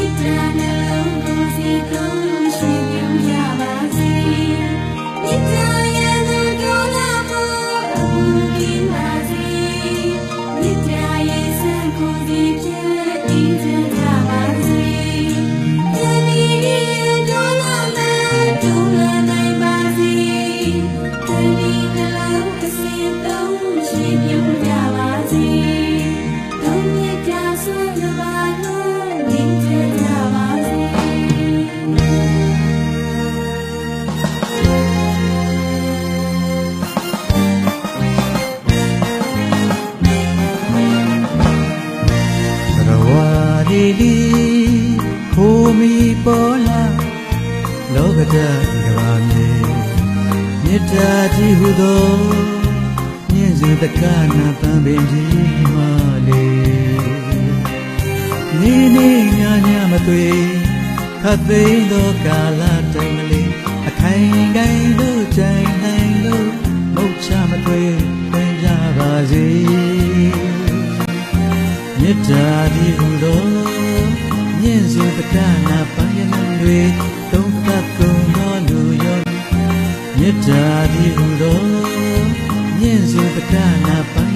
Sitana Lokosikana နေလီဟိုမီပေါ်လာလောကဓာတ်ကဘာမြေမေတ္တာကြီးဟုသောမြင့်စွာတက္ကနာတံပင်ကြီးမာလေနေနေညာညာမသွေခတ်သိမ်းသောကာလတိုင်ကလေးအခိုင်ကိုင်းလို့ကြိုင်နိုင်လို့မုတ်ချမသွေပြန်ကြပါစေမေတ္တာကြီးဟုသော တကနာပန်းရနံတွေတုံးသက်ကုန်သောလူရောမေတ္တာဒီဟုသောမြင့်စုတကနာပိုင်